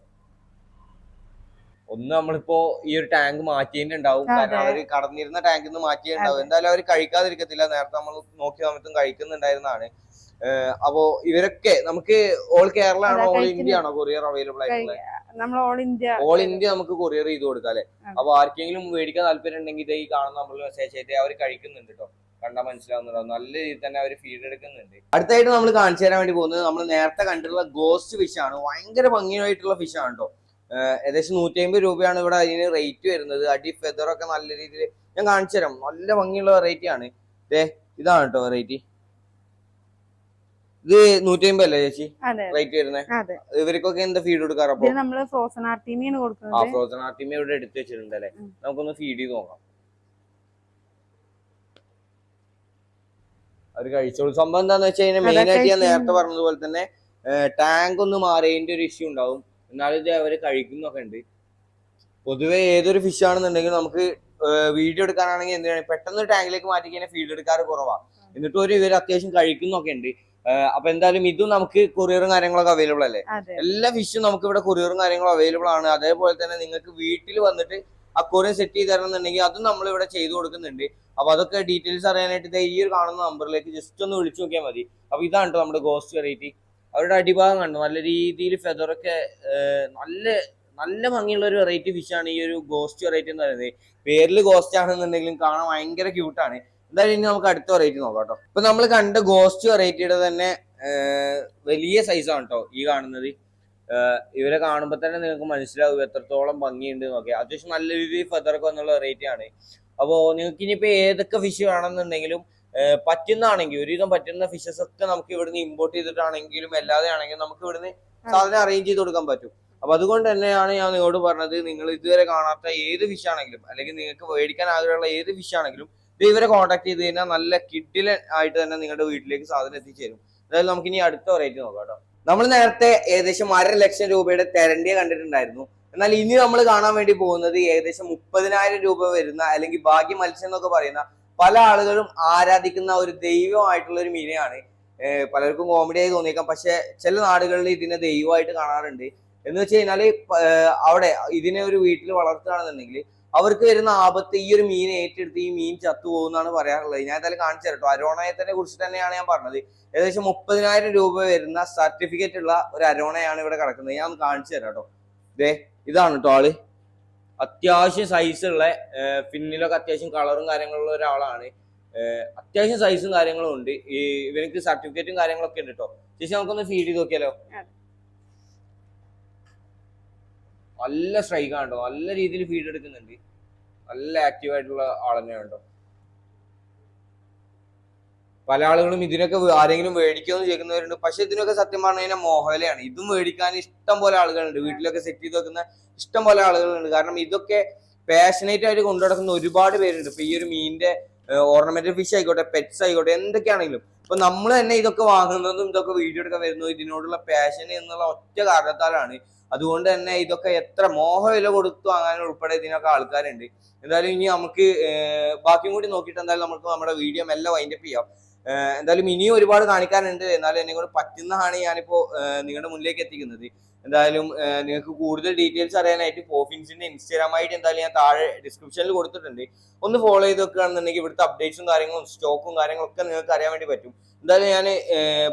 ഒന്ന് നമ്മളിപ്പോ ഈ ഒരു ടാങ്ക് മാറ്റിയിട്ടുണ്ടാവും. കാരണം. അവർ കടന്നിരുന്ന ടാങ്കിൽ നിന്ന് മാറ്റിയിട്ടുണ്ടാവും. എന്തായാലും അവർ കഴിക്കാതിരിക്കത്തില്ല. നേരത്തെ നമ്മൾ നോക്കിയ സമയത്തും കഴിക്കുന്നുണ്ടായിരുന്നതാണ്. ഏഹ് അപ്പോ ഇവരൊക്കെ നമുക്ക് ഓൾ കേരള ആണോ ഓൾ. ഇന്ത്യ ആണോ കൊറിയർ അവൈലബിൾ ആയിട്ടുള്ളത്? നമ്മൾ ഓൾ ഇന്ത്യ ഓൾ ഇന്ത്യ നമുക്ക് കൊറിയർ ചെയ്ത് കൊടുക്കാം അല്ലെ. അപ്പൊ ആർക്കെങ്കിലും മേടിക്കാൻ താല്പര്യം ഉണ്ടെങ്കിൽ ഇത് ഈ കാണുന്ന നമ്മൾ മെസ്സേജ് ചെയ്ത് അവർ കഴിക്കുന്നുണ്ട് കേട്ടോ കണ്ടാൽ മനസ്സിലാവുന്നുണ്ടാവും നല്ല രീതിയിൽ തന്നെ അവർ ഫീഡ് എടുക്കുന്നുണ്ട്. അടുത്തായിട്ട് നമ്മൾ കാണിച്ചു തരാൻ വേണ്ടി പോകുന്നത് നമ്മൾ നേരത്തെ കണ്ടിട്ടുള്ള ഗോസ്റ്റ് ഫിഷ് ആണ്. ഭയങ്കര ഭംഗിയായിട്ടുള്ള ഫിഷ് ആണ് കേട്ടോ ഏകദേശം നൂറ്റി അമ്പത് രൂപയാണ് ഇവിടെ അതിന് റേറ്റ് വരുന്നത്. അടി ഫെദർ ഒക്കെ നല്ല രീതിയിൽ ഞാൻ കാണിച്ചു തരാം. നല്ല ഭംഗിയുള്ള വെറൈറ്റി ആണ്. ഇതാണ് കേട്ടോ വെറൈറ്റി ഇത് നൂറ്റി അമ്പത് അല്ലേ ചേച്ചി റേറ്റ് വരുന്നത് ഇവർക്കൊക്കെ എന്താ ഫീഡ് കൊടുക്കാറ് അപ്പൊ? ഇതിന് നമ്മൾ ഫ്രോസൺ ആർട്ടീമിയാണ് ആ കൊടുക്കുന്നത് ഫ്രോസൺ ആർട്ടിമി ഇവിടെ എടുത്തു വെച്ചിട്ടുണ്ട് അല്ലേ? നമുക്കൊന്ന് ഫീഡ് ചെയ്ത് നോക്കാം. അവർ കഴിച്ചോളൂ. സംഭവം എന്താന്ന് വെച്ച് കഴിഞ്ഞാൽ മെയിൻ ആയിട്ട് ഞാൻ നേരത്തെ. പറഞ്ഞതുപോലെ തന്നെ ടാങ്ക് ഒന്ന് മാറിയതിന്റെ ഒരു ഇഷ്യൂ ഉണ്ടാവും. എന്നാലും ഇത് അവർ കഴിക്കുന്നൊക്കെ ഉണ്ട്. പൊതുവെ ഏതൊരു ഫിഷ് ആണെന്നുണ്ടെങ്കിൽ നമുക്ക് വീഡിയോ എടുക്കാനാണെങ്കിൽ എന്തിനാണ് പെട്ടെന്ന് ടാങ്കിലേക്ക് മാറ്റി കഴിഞ്ഞാൽ ഫീഡ് എടുക്കാറ് കുറവാണ് എന്നിട്ട് ഒരു ഇവർ അത്യാവശ്യം കഴിക്കുന്നൊക്കെ ഉണ്ട്. അപ്പൊ എന്തായാലും ഇതും നമുക്ക് കൊറിയറും കാര്യങ്ങളൊക്കെ അവൈലബിൾ അല്ലേ? എല്ലാ ഫിഷും നമുക്ക് ഇവിടെ കൊറിയറും കാര്യങ്ങളും അവൈലബിൾ ആണ്. അതേപോലെ തന്നെ നിങ്ങൾക്ക് വീട്ടിൽ വന്നിട്ട് ആ കൊറിയർ സെറ്റ് ചെയ്ത് തരണം എന്നുണ്ടെങ്കിൽ അതും നമ്മൾ ഇവിടെ ചെയ്തു കൊടുക്കുന്നുണ്ട്. അപ്പൊ അതൊക്കെ ഡീറ്റെയിൽസ് അറിയാനായിട്ട് ഈ ഒരു കാണുന്ന നമ്പറിലേക്ക് ജസ്റ്റ് ഒന്ന് വിളിച്ചു നോക്കിയാൽ മതി. അപ്പൊ ഇതാണ് കേട്ടോ നമ്മുടെ ഗോസ്റ്റ് വെറൈറ്റി അവരുടെ അടിഭാഗം കണ്ടു? നല്ല രീതിയിൽ ഫെദറൊക്കെ നല്ല നല്ല ഭംഗിയുള്ള ഒരു വെറൈറ്റി ഫിഷാണ് ഈ ഒരു ഗോസ്റ്റ് വെറൈറ്റി എന്ന് പറയുന്നത്. പേരിൽ ഗോസ്റ്റ് ആണെന്നുണ്ടെങ്കിലും കാണാൻ ഭയങ്കര ക്യൂട്ടാണ് എന്തായാലും ഇനി നമുക്ക് അടുത്ത വെറൈറ്റി നോക്കാം കേട്ടോ. ഇപ്പൊ നമ്മൾ കണ്ട ഗോസ്റ്റ് വെറൈറ്റിയുടെ തന്നെ വലിയ സൈസാണ് കേട്ടോ ഈ കാണുന്നത്. ഇവരെ കാണുമ്പോൾ തന്നെ നിങ്ങൾക്ക് മനസ്സിലാവും എത്രത്തോളം ഭംഗിയുണ്ട് നോക്കി അത്യാവശ്യം നല്ല രീതിയിൽ ഫെദറൊക്കെ എന്നുള്ള വെറൈറ്റി ആണ്. അപ്പോൾ നിങ്ങൾക്ക് ഇനിയിപ്പോൾ ഏതൊക്കെ ഫിഷ് വേണമെന്നുണ്ടെങ്കിലും പറ്റുന്നതാണെങ്കിൽ ഒരുവിധം പറ്റുന്ന ഫിഷസ് ഒക്കെ നമുക്ക് ഇവിടുന്ന് ഇമ്പോർട്ട് ചെയ്തിട്ടാണെങ്കിലും അല്ലാതെ ആണെങ്കിലും നമുക്ക് ഇവിടുന്ന് സാധനം അറേഞ്ച് ചെയ്ത് കൊടുക്കാൻ പറ്റും. അപ്പൊ അതുകൊണ്ട് തന്നെയാണ് ഞാൻ നിങ്ങളോട് പറഞ്ഞത് നിങ്ങൾ ഇതുവരെ കാണാത്ത ഏത് ഫിഷ് ആണെങ്കിലും അല്ലെങ്കിൽ നിങ്ങൾക്ക് മേടിക്കാൻ ആഗ്രഹമുള്ള ഏത് ഫിഷ് ആണെങ്കിലും ഇവരെ കോൺടാക്ട് ചെയ്ത് കഴിഞ്ഞാൽ നല്ല കിഡിൽ ആയിട്ട് തന്നെ നിങ്ങളുടെ വീട്ടിലേക്ക് സാധനം എത്തിച്ചേരും. അതായത് നമുക്ക് ഇനി അടുത്ത വെറൈറ്റി നോക്കാം കേട്ടോ. നമ്മൾ നേരത്തെ ഏകദേശം അര ലക്ഷം രൂപയുടെ തെരണ്ടിയെ കണ്ടിട്ടുണ്ടായിരുന്നു. എന്നാൽ ഇനി നമ്മൾ കാണാൻ വേണ്ടി പോകുന്നത് ഏകദേശം മുപ്പതിനായിരം രൂപ വരുന്ന അല്ലെങ്കിൽ ഭാഗ്യ മത്സ്യം എന്നൊക്കെ പറയുന്ന പല ആളുകളും ആരാധിക്കുന്ന ഒരു ദൈവമായിട്ടുള്ള ഒരു മീനെയാണ്. പലർക്കും കോമഡി ആയി തോന്നിയേക്കാം. പക്ഷെ ചില നാടുകളിൽ ഇതിനെ ദൈവമായിട്ട് കാണാറുണ്ട്. എന്ന് വെച്ച് കഴിഞ്ഞാൽ അവിടെ ഇതിനെ ഒരു വീട്ടിൽ വളർത്തുകയാണെന്നുണ്ടെങ്കിൽ അവർക്ക് വരുന്ന ആപത്ത് ഈ ഒരു മീൻ ഏറ്റെടുത്ത് ഈ മീൻ ചത്തു പോകുന്നതാണ് പറയാറുള്ളത്. ഞാൻ എന്തായാലും കാണിച്ചു തരട്ടോ. അരോണയത്തിനെ കുറിച്ച് തന്നെയാണ് ഞാൻ പറഞ്ഞത്. ഏകദേശം മുപ്പതിനായിരം രൂപ വരുന്ന സർട്ടിഫിക്കറ്റ് ഉള്ള ഒരു അരോണയാണ് ഇവിടെ കിടക്കുന്നത്. ഞാൻ ഒന്ന് കാണിച്ചു തരാം കേട്ടോ. ദേ ഇതാണ് കേട്ടോ ആൾ. അത്യാവശ്യം സൈസുള്ള പിന്നിലൊക്കെ അത്യാവശ്യം കളറും കാര്യങ്ങളുള്ള ഒരാളാണ്. അത്യാവശ്യം സൈസും കാര്യങ്ങളും ഉണ്ട്. ഈ ഇവർക്ക് സർട്ടിഫിക്കറ്റും കാര്യങ്ങളൊക്കെ ഉണ്ട് കേട്ടോ ചേച്ചി നമുക്കൊന്ന് ഫീഡ് ചെയ്ത് നോക്കിയാലോ അതെ. നല്ല സ്ട്രൈക്ക് ആണ് നല്ല രീതിയിൽ ഫീഡ് എടുക്കുന്നുണ്ട്. നല്ല ആക്റ്റീവ് ആയിട്ടുള്ള ആൾ തന്നെയാണ് കേട്ടോ പല ആളുകളും ഇതിനൊക്കെ ആരെങ്കിലും ആരെങ്കിലും മേടിക്കുമെന്ന് ചോദിക്കുന്നവരുണ്ട്. പക്ഷെ ഇതിനൊക്കെ സത്യം പറഞ്ഞു കഴിഞ്ഞാൽ മോഹലയാണ്. ഇതും മേടിക്കാൻ ഇഷ്ടം പോലെ ആളുകളുണ്ട്. വീട്ടിലൊക്കെ സെറ്റ് ചെയ്ത് വെക്കുന്ന ഇഷ്ടം പോലെ ആളുകളുണ്ട്. കാരണം ഇതൊക്കെ പാഷനേറ്റ് ആയിട്ട് കൊണ്ടു നടക്കുന്ന ഒരുപാട് പേരുണ്ട്. ഇപ്പൊ ഈ ഒരു മീനിന്റെ ഓർണമെന്റൽ ഫിഷ് ആയിക്കോട്ടെ പെറ്റ്സ് ആയിക്കോട്ടെ എന്തൊക്കെയാണെങ്കിലും. ഇപ്പൊ നമ്മൾ തന്നെ ഇതൊക്കെ വാങ്ങുന്നതും ഇതൊക്കെ വീഡിയോ എടുക്കാൻ വരുന്നതും ഇതിനോടുള്ള പാഷൻ എന്നുള്ള ഒറ്റ കാരണത്താലാണ് അതുകൊണ്ട് തന്നെ ഇതൊക്കെ എത്ര മോഹ വില കൊടുത്തു അങ്ങനെ ഉൾപ്പെടെ ഇതിനൊക്കെ ആൾക്കാരുണ്ട്. എന്തായാലും ഇനി നമുക്ക് ബാക്കിയും കൂടി നോക്കിയിട്ട് എന്തായാലും നമുക്ക് നമ്മുടെ വീഡിയോ മെല്ലെ വൈൻഡപ്പ് ചെയ്യാം. എന്തായാലും ഇനിയും ഒരുപാട് കാണിക്കാനുണ്ട്. എന്നാലും എന്നെ കൊണ്ട് പറ്റുന്നതാണ് ഞാനിപ്പോ നിങ്ങളുടെ മുന്നിലേക്ക് എത്തിക്കുന്നത്. എന്തായാലും നിങ്ങൾക്ക് കൂടുതൽ ഡീറ്റെയിൽസ് അറിയാനായിട്ട് പോഫിൻസിന്റെ ഇൻസ്റ്റാഗ്രാം ആയിട്ട് എന്തായാലും ഞാൻ താഴെ ഡിസ്ക്രിപ്ഷനിൽ കൊടുത്തിട്ടുണ്ട്. ഒന്ന് ഫോളോ ചെയ്ത് വെക്കുകയാണെന്നുണ്ടെങ്കിൽ ഇവിടുത്തെ അപ്ഡേറ്റ്സും കാര്യങ്ങളും സ്റ്റോക്കും കാര്യങ്ങളൊക്കെ നിങ്ങൾക്ക് അറിയാൻ വേണ്ടി പറ്റും. എന്തായാലും ഞാൻ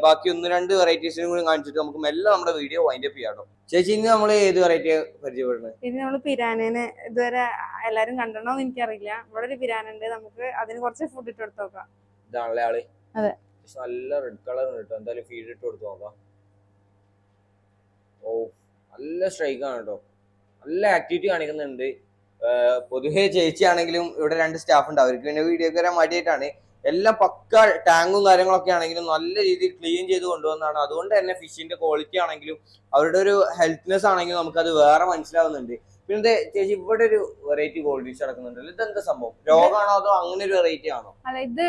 ബാക്കി ഒന്ന് രണ്ട് വെറൈറ്റീസിനും കൂടി കാണിച്ചിട്ട് നമുക്ക് മെല്ലെ നമ്മുടെ വീഡിയോ വൈൻഡ് അപ്പ് ചെയ്യാം ചേച്ചി ഇന്ന് നമ്മൾ ഏത് വെറൈറ്റി പരിചയപ്പെടുന്നത്? ഇനി നമ്മൾ പിരാനേനെ ഇതുവരെ എല്ലാരും കണ്ടണോന്ന് എനിക്കറിയില്ല. ഇവിടെ ഒരു പിരാന ഉണ്ട് നമുക്ക് അതിന് കുറച്ച് ഫുഡ് ഇട്ട് കൊടുത്ത് നോക്കാം. ഇതാണല്ലേ ആൾ? അതെ. നല്ല റെഡ് കളർ ഉണ്ട് കേട്ടോ. എന്തായാലും ഫീഡ് ഇട്ട് കൊടുത്ത് നോക്കാം. ഓ നല്ല സ്ട്രൈക്ക് ആണ് കേട്ടോ. നല്ല ആക്ടിവിറ്റി കാണിക്കുന്നുണ്ട്. പൊതുവേ ചേച്ചി ആണെങ്കിലും ഇവിടെ രണ്ട് സ്റ്റാഫ് ഉണ്ട്. അവർക്ക് പിന്നെ വീഡിയോ കയറാൻ മടിയായിട്ടാണ്. എല്ലാം പക്ക ടാങ്കും കാര്യങ്ങളൊക്കെ ആണെങ്കിലും നല്ല രീതിയിൽ ക്ലീൻ ചെയ്ത് കൊണ്ടുവന്നതാണ് അതുകൊണ്ട് തന്നെ ഫിഷിന്റെ ക്വാളിറ്റി ആണെങ്കിലും അവരുടെ ഒരു ഹെൽത്ത്നെസ് ആണെങ്കിലും നമുക്കത് വേറെ മനസ്സിലാവുന്നുണ്ട്. പിന്നെ ചേച്ചി ഇവിടെ ഒരു വെറൈറ്റി ഗോൾഡ് ഫിഷ് നടക്കുന്നുണ്ടല്ലോ ഇതെന്താ സംഭവം? രോഗമാണോ അതോ അങ്ങനെ ഒരു വെറൈറ്റി ആണോ? അല്ല ഇത്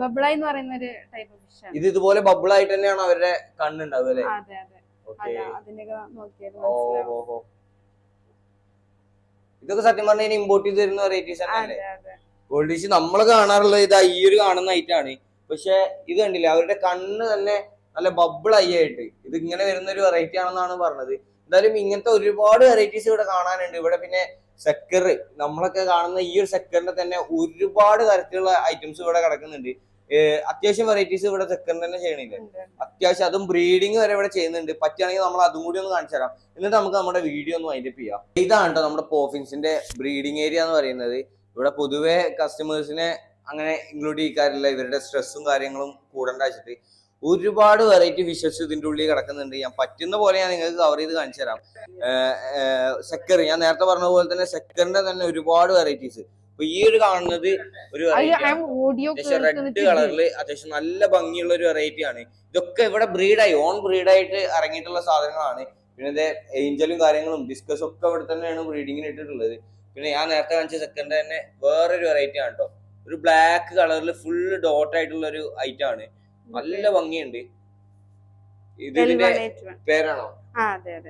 ബബ്ള എന്ന് പറയുന്ന ഒരു ടൈപ്പ് ഫിഷ് ഇത് ഇതുപോലെ ബബിൾ ആയിട്ട് തന്നെയാണ് അവരുടെ കണ്ണുണ്ടാവുക അല്ലേ? അതെ അതെ. ഇതൊക്കെ സത്യം പറഞ്ഞാൽ ഇമ്പോർട്ട് ചെയ്ത് തരുന്ന വെറൈറ്റീസ് ആണ് ഗോൾഡ് ഫിഷ് നമ്മൾ കാണാറുള്ളത് ഇതാ ഈ ഒരു കാണുന്ന ഐറ്റാണ് പക്ഷെ ഇത് കണ്ടില്ല? അവരുടെ കണ്ണ് തന്നെ നല്ല ബബിൾ ഐ ആയിട്ട്. ഇത് ഇങ്ങനെ വരുന്ന ഒരു വെറൈറ്റി ആണെന്നാണ് പറഞ്ഞത്. എന്തായാലും ഇങ്ങനത്തെ ഒരുപാട് വെറൈറ്റീസ് ഇവിടെ കാണാനുണ്ട്. ഇവിടെ പിന്നെ സെക്കർ നമ്മളൊക്കെ കാണുന്ന ഈ ഒരു സെക്കറിന്റെ തന്നെ ഒരുപാട് തരത്തിലുള്ള ഐറ്റംസ് ഇവിടെ കിടക്കുന്നുണ്ട്. അത്യാവശ്യം വെറൈറ്റീസ് ഇവിടെ സെക്കറിന് തന്നെ ചെയ്യണില്ല. അത്യാവശ്യം അതും ബ്രീഡിങ് വരെ ഇവിടെ ചെയ്യുന്നുണ്ട്. പറ്റുകയാണെങ്കിൽ നമ്മൾ അതും കൂടി ഒന്ന് കാണിച്ചു തരാം. എന്നിട്ട് നമുക്ക് നമ്മുടെ വീഡിയോ ഒന്ന് വൈൻഡപ്പ് ചെയ്യാം. ഇതാണ് കേട്ടോ നമ്മുടെ പോഫിൻസിന്റെ ബ്രീഡിങ് ഏരിയ എന്ന് പറയുന്നത്. ഇവിടെ പൊതുവെ കസ്റ്റമേഴ്സിനെ അങ്ങനെ ഇൻക്ലൂഡ് ചെയ്യിക്കാറില്ല. ഇവരുടെ സ്ട്രെസ്സും കാര്യങ്ങളും കൂടേണ്ട വെച്ചിട്ട് ഒരുപാട് വെറൈറ്റി ഫിഷസ് ഇതിന്റെ ഉള്ളിൽ കിടക്കുന്നുണ്ട്. ഞാൻ പറ്റുന്ന പോലെ ഞാൻ നിങ്ങൾക്ക് കവർ ചെയ്ത് കാണിച്ചു തരാം. സെക്കർ ഞാൻ നേരത്തെ പറഞ്ഞ പോലെ തന്നെ സെക്കറിന്റെ തന്നെ ഒരുപാട് വെറൈറ്റീസ് ഇപ്പൊ ഈ ഒരു കാണുന്നത് ഒരു റെഡ് കളറിൽ അത്യാവശ്യം നല്ല ഭംഗിയുള്ള ഒരു വെറൈറ്റി ആണ്. ഇതൊക്കെ ഇവിടെ ബ്രീഡായി ഓൺ ബ്രീഡായിട്ട് ഇറങ്ങിയിട്ടുള്ള സാധനങ്ങളാണ്. പിന്നെ ഏഞ്ചലും കാര്യങ്ങളും ഡിസ്കസും ഒക്കെ ഇവിടെ തന്നെയാണ് ബ്രീഡിങ്ങിന് ഇട്ടിട്ടുള്ളത്. പിന്നെ ഞാൻ നേരത്തെ കാണിച്ച സെക്കൻഡ് തന്നെ വേറൊരു വെറൈറ്റി ആണ് കേട്ടോ ഒരു ബ്ലാക്ക് കളറിൽ ഫുൾ ഡോട്ട് ആയിട്ടുള്ള ഒരു ഐറ്റം ആണ്. നല്ല ഭംഗിയുണ്ട്. ഇത് ഇതിന്റെ പേരാണോ?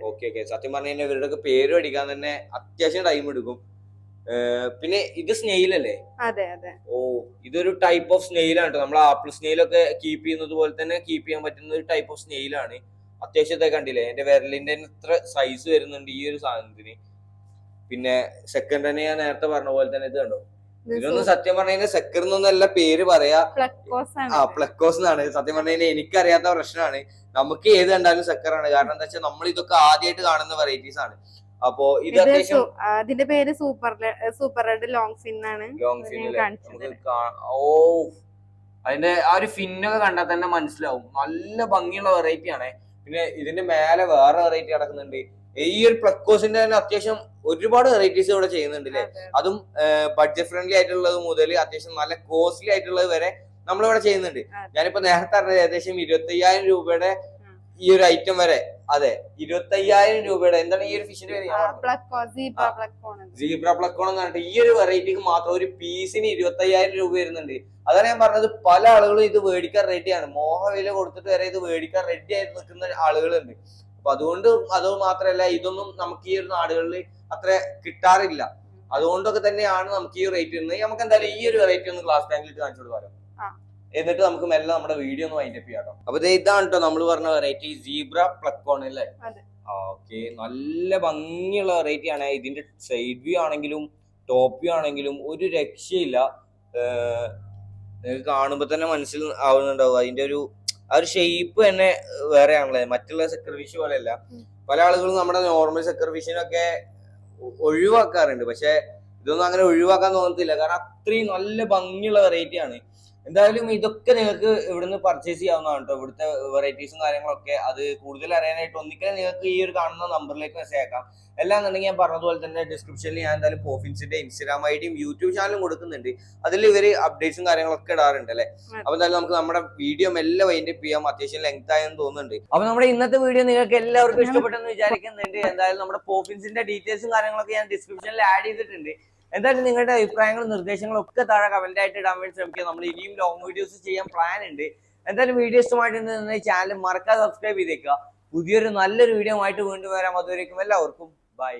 ഓക്കെ ഓക്കെ സത്യം പറഞ്ഞു കഴിഞ്ഞാൽ ഇവരുടെ പേര് പഠിക്കാൻ തന്നെ അത്യാവശ്യം ടൈം എടുക്കും. പിന്നെ ഇത് സ്നെയിൽ അല്ലേ? ഓ ഇതൊരു ടൈപ്പ് ഓഫ് സ്നെയിലാണ് കേട്ടോ നമ്മൾ ആപ്പിൾ സ്നെയിലൊക്കെ കീപ്പ് ചെയ്യുന്നത് പോലെ തന്നെ കീപ്പ് ചെയ്യാൻ പറ്റുന്ന ഒരു ടൈപ്പ് ഓഫ് സ്നെയിലാണ് ആണ്. അത്യാവശ്യത്തെ കണ്ടില്ലേ? എന്റെ വിരലിന്റെ എത്ര ഇത്ര സൈസ് വരുന്നുണ്ട് ഈ ഒരു സാധനത്തിന്. പിന്നെ സെക്കൻഡ് തന്നെ ഞാൻ നേരത്തെ പറഞ്ഞ പോലെ തന്നെ ഇത് കണ്ടോ. ഇതൊന്നും സത്യം പറഞ്ഞു സെക്കൻഡ് എന്നൊന്നല്ല പേര് പറയാ. ആണ്. ആ പ്ലക്കോസ് എന്നാണ്. സത്യം പറഞ്ഞു കഴിഞ്ഞാൽ എനിക്കറിയാത്ത പ്രശ്നമാണ്. നമുക്ക് ഏത് കണ്ടാലും സെക്കറാണ് കാരണം എന്താ വെച്ചാൽ നമ്മൾ ഇതൊക്കെ ആദ്യമായിട്ട് കാണുന്ന വെറൈറ്റീസ് ആണ്. അപ്പോ ഇത് അത്യാവശ്യം സു- പേര് super super red long fin ആണ് ലോങ് ഫിൻ ഓ അതിന്റെ ആ ഒരു ഫിന്നൊക്കെ കണ്ടാൽ തന്നെ മനസ്സിലാവും. നല്ല ഭംഗിയുള്ള വെറൈറ്റി ആണ്. പിന്നെ ഇതിന്റെ മേലെ വേറെ വെറൈറ്റി കിടക്കുന്നുണ്ട് ഈ ഒരു പ്ലക്കോസിന്റെ തന്നെ അത്യാവശ്യം ഒരുപാട് വെറൈറ്റീസ് ഇവിടെ ചെയ്യുന്നുണ്ട് അല്ലേ അതും ബഡ്ജറ്റ് ഫ്രണ്ട്ലി ആയിട്ടുള്ളത് മുതൽ അത്യാവശ്യം നല്ല കോസ്റ്റ്ലി ആയിട്ടുള്ളത് വരെ നമ്മളിവിടെ ചെയ്യുന്നുണ്ട്. ഞാനിപ്പോ നേരത്തെ പറഞ്ഞത് ഏകദേശം ഇരുപത്തി അയ്യായിരം രൂപയുടെ. ഈ ഒരു ഐറ്റം വരെ. അതെ ഇരുപത്തി അയ്യായിരം രൂപയുടെ. എന്താണ് ഈ ഒരു ഫിഷിന്റെ പേര്? സീബ്ര പ്ലക്കോൺ എന്ന് പറഞ്ഞിട്ട് ഈ ഒരു വെറൈറ്റിക്ക് മാത്രം ഒരു പീസിന് ഇരുപത്തി അയ്യായിരം രൂപ വരുന്നുണ്ട്. അതാണ് ഞാൻ പറഞ്ഞത് പല ആളുകളും ഇത് മേടിക്കാൻ റെഡിയാണ് മോഹ വില കൊടുത്തിട്ട് വരെ ഇത് മേടിക്കാൻ റെഡി ആയിട്ട് നിൽക്കുന്ന ആളുകളുണ്ട്. അപ്പൊ അതുകൊണ്ട് അത് മാത്രമല്ല ഇതൊന്നും നമുക്ക് ഈ ഒരു നാടുകളിൽ അത്ര കിട്ടാറില്ല. അതുകൊണ്ടൊക്കെ തന്നെയാണ് നമുക്ക് ഈ റേറ്റ് വരുന്നത് നമുക്ക് എന്തായാലും ഈ ഒരു വെറൈറ്റി ഒന്ന് ക്ലാസ് ബാങ്കിൽ കാണിച്ചു കൊടുക്കാലോ ആ. എന്നിട്ട് നമുക്ക് മെല്ലെ നമ്മുടെ വീഡിയോ ഒന്ന് വൈൻഡപ്പ് ചെയ്യാം കേട്ടോ. അപ്പൊ ഇതാണ് കേട്ടോ നമ്മൾ പറഞ്ഞ വെറൈറ്റി സീബ്ര പ്ലക്കോൺ അല്ലേ. ഓക്കെ. നല്ല ഭംഗിയുള്ള വെറൈറ്റി ആണ്. ഇതിന്റെ സൈഡ് വ്യൂ ആണെങ്കിലും ടോപ്പ് വ്യൂ ആണെങ്കിലും ഒരു രക്ഷയില്ല. നിങ്ങൾക്ക് കാണുമ്പോൾ തന്നെ മനസ്സിൽ ആവുന്നുണ്ടാവും. അതിന്റെ ഒരു ആ ഒരു ഷേപ്പ് തന്നെ വേറെയാണല്ലേ മറ്റുള്ള സെക്കർ ഫിഷ് പോലെയല്ല പല ആളുകളും നമ്മുടെ നോർമൽ സെക്കർ ഫിഷിനൊക്കെ ഒഴിവാക്കാറുണ്ട്. പക്ഷെ ഇതൊന്നും അങ്ങനെ ഒഴിവാക്കാൻ തോന്നത്തില്ല. കാരണം അത്രയും നല്ല ഭംഗിയുള്ള വെറൈറ്റി ആണ്. എന്തായാലും ഇതൊക്കെ നിങ്ങൾക്ക് ഇവിടുന്ന് പർച്ചേസ് ചെയ്യാവുന്നതാണ് കേട്ടോ. ഇവിടുത്തെ വെറൈറ്റീസും കാര്യങ്ങളൊക്കെ അത് കൂടുതൽ അറിയാനായിട്ട് ഒന്നിക്കൽ നിങ്ങൾക്ക് ഈ ഒരു കാണുന്ന നമ്പറിലേക്ക് മെസ്സേജ് അയക്കാം. എല്ലാന്നുണ്ടെങ്കിൽ ഞാൻ പറഞ്ഞതുപോലെ തന്നെ ഡിസ്ക്രിപ്ഷനിൽ ഞാൻ എന്തായാലും പോഫിൻസിന്റെ ഇൻസ്റ്റാഗ്രാം ഐ ഡിയും യൂട്യൂബ് ചാനലും കൊടുക്കുന്നുണ്ട്. അതിൽ ഇവർ അപ്ഡേറ്റ്സും കാര്യങ്ങളൊക്കെ ഇടാറുണ്ട് അല്ലേ? അപ്പൊ എന്തായാലും നമുക്ക് നമ്മുടെ വീഡിയോ എല്ലാം വൈൻഡ് അപ്പ് ചെയ്യാം. അത്യാവശ്യം ലെങ്ത് ആയെന്ന് തോന്നുന്നുണ്ട്. അപ്പൊ നമ്മുടെ ഇന്നത്തെ വീഡിയോ നിങ്ങൾക്ക് എല്ലാവർക്കും ഇഷ്ടപ്പെട്ടെന്ന് വിചാരിക്കുന്നുണ്ട്. എന്തായാലും നമ്മുടെ പോഫിൻസിന്റെ ഡീറ്റെയിൽസും കാര്യങ്ങളൊക്കെ ഞാൻ ഡിസ്ക്രിപ്ഷനിൽ ആഡ് ചെയ്തിട്ടുണ്ട്. എന്തായാലും നിങ്ങളുടെ അഭിപ്രായങ്ങളും നിർദ്ദേശങ്ങളും ഒക്കെ താഴെ കമന്റ് ആയിട്ട് ഇടാൻ വേണ്ടി ശ്രമിക്കുക. നമ്മൾ ഇനിയും ലോങ് വീഡിയോസ് ചെയ്യാൻ പ്ലാൻ ഉണ്ട്. എന്തായാലും വീഡിയോ നിന്ന് ചാനൽ മറക്കാതെ സബ്സ്ക്രൈബ് ചെയ്തേക്കുക. പുതിയൊരു നല്ലൊരു വീഡിയോ ആയിട്ട് വീണ്ടും വരാം. അതുവരേക്കും എല്ലാവർക്കും ബൈ